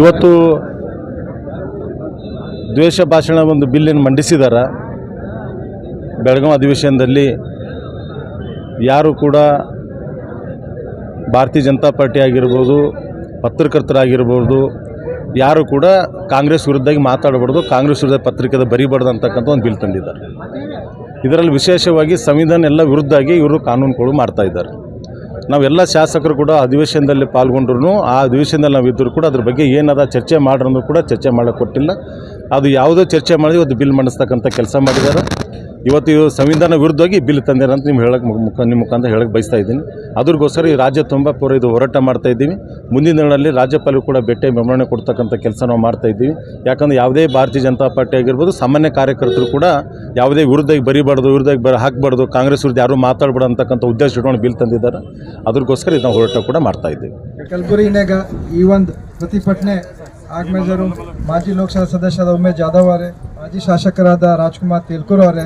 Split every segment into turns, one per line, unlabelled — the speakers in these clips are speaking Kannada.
ಇವತ್ತು ದ್ವೇಷ ಭಾಷಣ ಒಂದು ಬಿಲ್ಲನ್ನು ಮಂಡಿಸಿದ್ದಾರೆ ಬೆಳಗಾವಿ ಅಧಿವೇಶನದಲ್ಲಿ ಯಾರು ಕೂಡ ಭಾರತೀಯ ಜನತಾ ಪಾರ್ಟಿ ಆಗಿರ್ಬೋದು, ಪತ್ರಕರ್ತರಾಗಿರ್ಬೋದು, ಯಾರು ಕೂಡ ಕಾಂಗ್ರೆಸ್ ವಿರುದ್ಧವಾಗಿ ಮಾತಾಡಬಾರ್ದು, ಕಾಂಗ್ರೆಸ್ ವಿರುದ್ಧ ಪತ್ರಿಕೆದ ಬರಿಬಾರ್ದು ಅಂತಕ್ಕಂಥ ಒಂದು ಬಿಲ್ ತಂದಿದ್ದಾರೆ. ಇದರಲ್ಲಿ ವಿಶೇಷವಾಗಿ ಸಂವಿಧಾನ ಎಲ್ಲ ವಿರುದ್ಧವಾಗಿ ಇವರು ಕಾನೂನುಗಳು ಮಾಡ್ತಾ ಇದ್ದಾರೆ. ನಾವೆಲ್ಲ ಶಾಸಕರು ಕೂಡ ಅಧಿವೇಶನದಲ್ಲಿ ಪಾಲ್ಗೊಂಡ್ರು ಆ ಅಧಿವೇಶನದಲ್ಲಿ ನಾವು ಇದ್ದರೂ ಕೂಡ ಅದ್ರ ಬಗ್ಗೆ ಏನದ ಚರ್ಚೆ ಮಾಡ್ರೂ ಕೂಡ ಚರ್ಚೆ ಮಾಡೋಕ್ಕೆ ಕೊಟ್ಟಿಲ್ಲ. ಅದು ಯಾವುದೋ ಚರ್ಚೆ ಮಾಡಿ ಅದು ಬಿಲ್ ಮಂಡಿಸ್ತಕ್ಕಂಥ ಕೆಲಸ ಮಾಡಿದ್ದಾರೆ. ಇವತ್ತು ಇವರು ಸಂವಿಧಾನ ವಿರುದ್ಧವಾಗಿ ಬಿಲ್ ತಂದೆ ಅಂತ ನಿಮ್ಗೆ ಹೇಳಕ್ಕೆ ಮುಖ ನಿಮ್ಮ ಮುಖಾಂತರ ಹೇಳಕ್ಕೆ ಬಯಸ್ತಾ ಇದ್ದೀನಿ. ಅದ್ರಗೋಸ್ಕರ ಈ ರಾಜ್ಯ ತುಂಬ ಪೂರ ಇದು ಹೋರಾಟ ಮಾಡ್ತಾ ಇದ್ದೀವಿ. ಮುಂದಿನ ದಿನಗಳಲ್ಲಿ ರಾಜ್ಯಪಾಲರು ಕೂಡ ಭೇಟಿ ಮೆಮರಣೆ ಕೊಡ್ತಕ್ಕಂಥ ಕೆಲಸ ನಾವು ಮಾಡ್ತಾ ಇದ್ದೀವಿ. ಯಾಕಂದ್ರೆ ಯಾವುದೇ ಭಾರತೀಯ ಜನತಾ ಪಾರ್ಟಿ ಆಗಿರ್ಬೋದು, ಸಾಮಾನ್ಯ ಕಾರ್ಯಕರ್ತರು ಕೂಡ ಯಾವುದೇ ವಿರುದ್ಧವಾಗಿ ಬರಿಬಾರ್ದು, ವಿರುದ್ಧವಾಗಿ ಬರ ಹಾಕ್ಬಾರ್ದು, ಕಾಂಗ್ರೆಸ್ ವಿರುದ್ಧ ಯಾರೂ ಮಾತಾಡ್ಬೇಡ ಅಂತಕ್ಕಂಥ ಉದ್ದೇಶ ಇಟ್ಕೊಂಡು ಬಿಲ್ ತಂದಿದ್ದಾರೆ. ಅದ್ರಗೋಸ್ಕರ ಇದನ್ನ ನಾವು ಹೋರಾಟ ಕೂಡ ಮಾಡ್ತಾ ಇದ್ದೀವಿ.
ಈ ಒಂದು ಪ್ರತಿಭಟನೆ ಆಗ್ಮೇಜರು ಮಾಜಿ ಲೋಕಸಭಾ ಸದಸ್ಯರಾದ ಉಮೇಶ್ ಜಾಧವ್ ಅವರೇ, ಮಾಜಿ ಶಾಸಕರಾದ ರಾಜ್ಕುಮಾರ್ ತೇಲ್ಕೂರ್ ಅವರೇ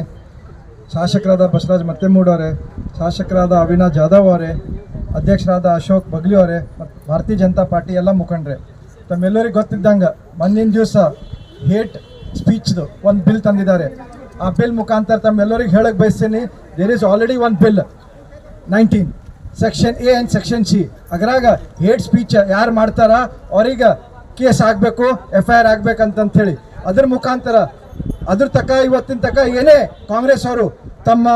ಶಾಸಕರಾದ ಬಸವರಾಜ್ ಮತ್ತೆ ಅವರೇ, ಶಾಸಕರಾದ ಅವಿನಾಶ್ ಜಾಧವ್ ಅವರೇ, ಅಧ್ಯಕ್ಷರಾದ ಅಶೋಕ್ ಬಗ್ಲಿ ಅವರೇ ಮತ್ತು ಭಾರತೀಯ ಜನತಾ ಪಾರ್ಟಿ ಎಲ್ಲ ಮುಖಂಡ್ರೆ. ತಮ್ಮೆಲ್ಲರಿಗೆ ಗೊತ್ತಿದ್ದಂಗೆ ಮಂದಿನ ದಿವಸ ಹೇಟ್ ಸ್ಪೀಚ್ದು ಒಂದು ಬಿಲ್ ತಂದಿದ್ದಾರೆ. ಆ ಬಿಲ್ ಮುಖಾಂತರ ತಮ್ಮೆಲ್ಲರಿಗೆ ಹೇಳಕ್ಕೆ ಬಯಸ್ತೀನಿ. There is already one bill nineteen section A and section C ಅದರಾಗ ಹೇಟ್ ಸ್ಪೀಚ್ ಯಾರು ಮಾಡ್ತಾರ, ಅವ್ರಿಗೆ ಕೇಸ್ ಆಗಬೇಕು ಎಫ್ ಐ ಆರ್ ಆಗಬೇಕಂತಂಥೇಳಿ ಅದ್ರ ಮುಖಾಂತರ ಅದ್ರ ತಕ್ಕ ಇವತ್ತಿನ ತಕ್ಕ ಏನೇ ಕಾಂಗ್ರೆಸ್ ಅವರು ತಮ್ಮ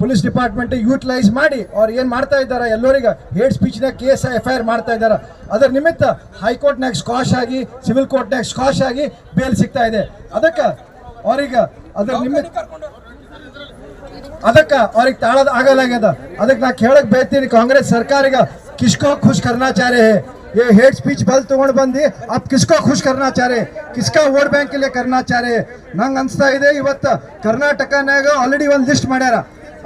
ಪೊಲೀಸ್ ಡಿಪಾರ್ಟ್ಮೆಂಟ್ ಯೂಟಿಲೈಸ್ ಮಾಡಿ ಅವ್ರು ಏನು ಮಾಡ್ತಾ ಇದ್ದಾರೆ, ಎಲ್ಲರಿಗ ಹೇಡ್ ಸ್ಪೀಚ್ನ ಕೇಸ್ ಎಫ್ ಐ ಆರ್ ಮಾಡ್ತಾ ಇದ್ದಾರೆ. ಅದರ ನಿಮಿತ್ತ ಹೈಕೋರ್ಟ್ನಾಗ ಸ್ಕಾಶ್ ಆಗಿ, ಸಿವಿಲ್ ಕೋರ್ಟ್ನಾಗ ಸ್ಕಾಶ್ ಆಗಿ ಬೇಲ್ ಸಿಗ್ತಾ ಇದೆ. ಅದಕ್ಕೆ ಅವ್ರಿಗೆ ಅದ್ರ ನಿಮಿತ್ತ ಅದಕ್ಕೆ ಅವ್ರಿಗೆ ತಾಳೋದು ಆಗಲ್ಲ ಆಗ್ಯದ ಅದಕ್ಕೆ ನಾ ಕೇಳಕ್ಕೆ ಬೇತೀನಿ ಕಾಂಗ್ರೆಸ್ ಸರ್ಕಾರಿಗೆ ಕಿಶ್ಕೋ ಖುಷ್ ಕರ್ನಾಚಾರ್ಯ. ये हेड स्पीच बल ತೊಗೊಂಡ್ಬಂದು आप किसको खुश करना चाह? रहे किसका वोट ಬ್ಯಾಂಕ್ के लिए करना चाह? रहे ನಂಗೆ ಅನಿಸ್ತಾ ಇದೆ ಇವತ್ತು ಕರ್ನಾಟಕನಾಗ ಆಲ್ರೆಡಿ ಒಂದು ಲಿಸ್ಟ್ ಮಾಡ್ಯಾರ.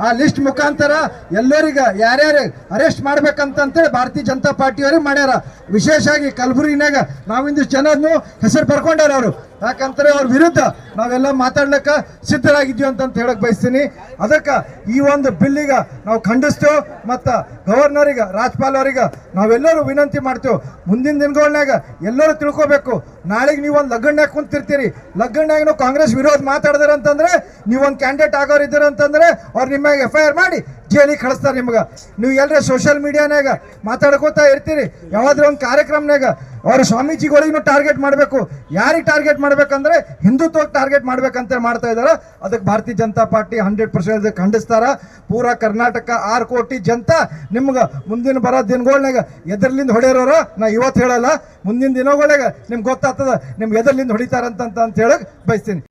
ಆ ಲಿಸ್ಟ್ ಮುಖಾಂತರ ಎಲ್ಲರಿಗ, ಯಾರ್ಯಾರು ಅರೆಸ್ಟ್ ಮಾಡ್ಬೇಕಂತಂತೇಳಿ ಭಾರತೀಯ ಜನತಾ ಪಾರ್ಟಿಯವ್ರಿಗೆ ಮಾಡ್ಯಾರ. ವಿಶೇಷವಾಗಿ ಕಲಬುರಗಿನಾಗ ನಾವಿಂದ ಜನನು ಹೆಸರು ಬರ್ಕೊಂಡಾರ ಅವರು. ಯಾಕಂತಾರೆ ಅವ್ರ ವಿರುದ್ಧ ನಾವೆಲ್ಲ ಮಾತಾಡ್ಲಿಕ್ಕೆ ಸಿದ್ಧರಾಗಿದ್ವಿ ಅಂತಂತ ಹೇಳಕ್ ಬಯಸ್ತೀನಿ. ಅದಕ್ಕೆ ಈ ಒಂದು ಬಿಲ್ಲಿಗ ನಾವು ಖಂಡಿಸ್ತೇವೆ, ಮತ್ತು ಗವರ್ನರಿಗೆ ರಾಜ್ಪಾಲ್ ಅವರಿಗೆ ನಾವೆಲ್ಲರೂ ವಿನಂತಿ ಮಾಡ್ತೇವೆ, ಮುಂದಿನ ದಿನಗಳನ್ಯಾಗ ಎಲ್ಲರೂ ತಿಳ್ಕೊಬೇಕು. ನಾಳೆಗೆ ನೀವು ಒಂದು ಲಗ್ಗಣ್ಯಾಗ ಕುಂತಿರ್ತೀರಿ. ಲಗ್ಗಣ್ಯಾಗ ನಾವು ಕಾಂಗ್ರೆಸ್ ವಿರೋಧ ಮಾತಾಡಿದ್ರೆ ಅಂತಂದ್ರೆ ನೀವು ಒಂದು ಕ್ಯಾಂಡಿಡೇಟ್ ಆಗೋರು ಇದ್ದೀರ ಅಂತಂದ್ರೆ ಅವ್ರು ನಿಮ್ಮ ಎಫ್ ಐ ಆರ್ ಮಾಡಿ ಜೈಲಿಗೆ ಕಳಿಸ್ತಾರೆ ನಿಮ್ಗೆ. ನೀವು ಎಲ್ಲರೇ ಸೋಷಿಯಲ್ ಮೀಡಿಯಾನಾಗ ಮಾತಾಡ್ಕೋತಾ ಇರ್ತೀರಿ. ಯಾವಾದ್ರೂ ಒಂದು ಕಾರ್ಯಕ್ರಮನಾಗ ಅವ್ರ ಸ್ವಾಮೀಜಿಗಳಿಗೂ ಟಾರ್ಗೆಟ್ ಮಾಡಬೇಕು. ಯಾರಿಗೆ ಟಾರ್ಗೆಟ್ ಮಾಡ್ಬೇಕಂದ್ರೆ ಹಿಂದುತ್ವಕ್ಕೆ ಟಾರ್ಗೆಟ್ ಮಾಡ್ಬೇಕಂತ ಮಾಡ್ತಾ ಇದ್ದಾರೆ. ಅದಕ್ಕೆ Bharatiya Janata party hundred percent ಖಂಡಿಸ್ತಾರ. ಪೂರಾ ಕರ್ನಾಟಕ ಆರು ಕೋಟಿ ಜನತಾ ನಿಮ್ಗೆ ಮುಂದಿನ ಬರೋ ದಿನಗಳ್ನಾಗ ಎದರ್ಲಿಂದ ಹೊಡೆಯೋರ ನಾ ಇವತ್ತು ಹೇಳಲ್ಲ. ಮುಂದಿನ ದಿನಗಳಾಗ ನಿಮ್ಗೆ ಗೊತ್ತಾಗ್ತದ, ನಿಮ್ಗೆ ಎದರ್ಲಿಂದ ಹೊಡಿತಾರಂತ ಅಂತ ಹೇಳಕ್ ಬಯಸ್ತೀನಿ.